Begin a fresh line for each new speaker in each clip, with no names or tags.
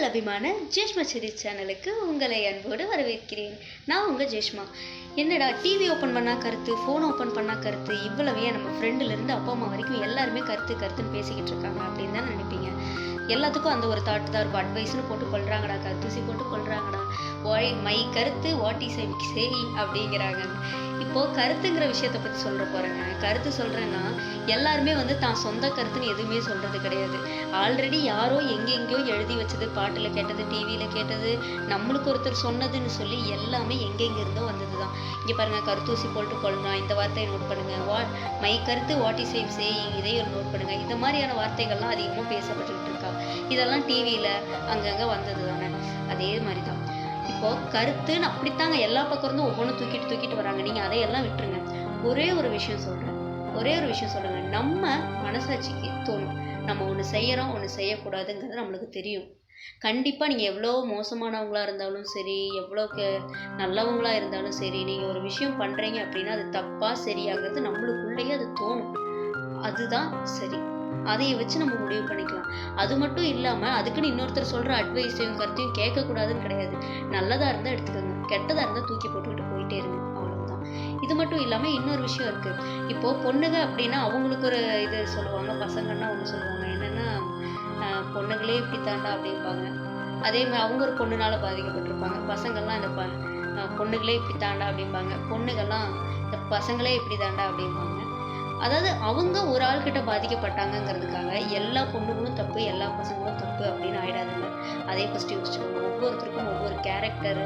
உங்கள் அபிமான ஜேஷ்மா செடி சேனலுக்கு உங்களை அன்போடு வரவேற்கிறேன். நான் உங்கள் ஜேஷ்மா. என்னடா டிவி ஓப்பன் பண்ணால் கருத்து ஃபோன் ஓப்பன் பண்ணால் கருத்து இவ்வளவையே நம்ம ஃப்ரெண்டுலேருந்து அப்பா அம்மா வரைக்கும் எல்லாருமே கருத்து கருத்துன்னு பேசிக்கிட்டு இருக்காங்க அப்படின்னு தான் நினைப்பீங்க. எல்லாத்துக்கும் அந்த ஒரு தாட் தான் இருக்கும். அட்வைஸ்னு போட்டு கொள்றாங்கடா கருத்தூசி போட்டு கொள்றாங்கடா. மை கருத்து வாட் இஸ் ஐ சேயிங் அப்படிங்கிறாங்க. இப்போ கருத்துங்கிற விஷயத்தை பற்றி சொல்கிற போகிறேங்க கருத்து சொல்றேன்னா எல்லாருமே வந்து தான் சொந்த கருத்துன்னு எதுவுமே சொல்கிறது கிடையாது. ஆல்ரெடி யாரோ எங்கெங்கேயோ எழுதி வச்சது பாட்டில் கேட்டது டிவியில் கேட்டது நம்மளுக்கு ஒருத்தர் சொன்னதுன்னு சொல்லி எல்லாமே எங்கெங்க இருந்தோ வந்தது தான் இங்கே பாருங்க கருத்தூசி போட்டு கொள்ளணும் இந்த வார்த்தையை நோட் பண்ணுங்க. வாட் மை கருத்து வாட் இஸ் ஐம் சேயிங் இதையும் நோட் பண்ணுங்க. இந்த மாதிரியான வார்த்தைகள்லாம் அதிகமாக பேசப்பட்டுக்கிட்டு இருக்கா. இதெல்லாம் டிவியில் அங்கங்கே வந்தது தானே அதே மாதிரி தான் இப்போ கருத்துன்னு அப்படித்தாங்க எல்லா பக்கம் இருந்தும் ஒவ்வொன்றும் தூக்கிட்டு தூக்கிட்டு வராங்க. நீங்கள் அதையெல்லாம் விட்டுருங்க. ஒரே ஒரு விஷயம் சொல்கிறேன் ஒரே ஒரு விஷயம் சொல்லுங்க. நம்ம மனசாட்சிக்கு தோணும். நம்ம ஒன்று செய்யறோம் ஒன்று செய்யக்கூடாதுங்கிறது நம்மளுக்கு தெரியும். கண்டிப்பாக நீங்கள் எவ்வளோ மோசமானவங்களா இருந்தாலும் சரி எவ்வளோ க- நல்லவங்களா இருந்தாலும் சரி நீங்கள் ஒரு விஷயம் பண்ணுறீங்க அப்படின்னா அது தப்பாக சரியாகிறது நம்மளுக்குள்ளேயே அது தோணும். அதுதான் சரி. அதைய வச்சு நம்ம முடிவு பண்ணிக்கலாம். அது மட்டும் இல்லாமல் அதுக்குன்னு இன்னொருத்தர் சொல்கிற அட்வைஸையும் கருத்தையும் கேட்கக்கூடாதுன்னு கிடையாது. நல்லதாக இருந்தால் எடுத்துக்கோங்க. கெட்டதாக இருந்தால் தூக்கி போட்டுக்கிட்டு போயிட்டே இருங்க. அவ்வளவுதான். இது மட்டும் இல்லாமல் இன்னொரு விஷயம் இருக்குது இப்போது பொண்ணுங்க அப்படின்னா அவங்களுக்கு ஒரு இது சொல்லுவாங்க பசங்க பொண்ணுங்களே இப்படி தாண்டா அப்படிம்பாங்க. அதே மாதிரி அவங்க ஒரு பொண்ணுனால பாதிக்கப்பட்டிருப்பாங்க. பசங்கள்லாம் இந்த ப பொண்ணுங்களே இப்படி தாண்டா அப்படிம்பாங்க. பொண்ணுகள்லாம் இந்த பசங்களே இப்படி தாண்டா அப்படிம்பாங்க. அதாவது அவங்க ஒரு ஆள்கிட்ட பாதிக்கப்பட்டாங்கங்கிறதுக்காக எல்லா பொண்ணுங்களும் தப்பு எல்லா பசங்களும் தப்பு அப்படின்னு ஆயிடாதுங்க. அதே ஃபஸ்ட்டு யோசிச்சுக்கோங்க ஒவ்வொருத்தருக்கும் ஒவ்வொரு கேரக்டர்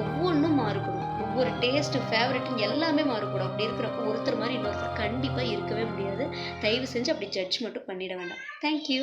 ஒவ்வொன்றும் மாறுபடும். ஒவ்வொரு டேஸ்ட்டு ஃபேவரட்னு எல்லாமே மாறுபடும். அப்படி இருக்கிறப்போ ஒருத்தர் மாதிரி இன்னொருத்தர் கண்டிப்பாக இருக்கவே முடியாது. தயவு செஞ்சு அப்படி ஜட்ஜ் மட்டும் பண்ணிட வேண்டாம். தேங்க்யூ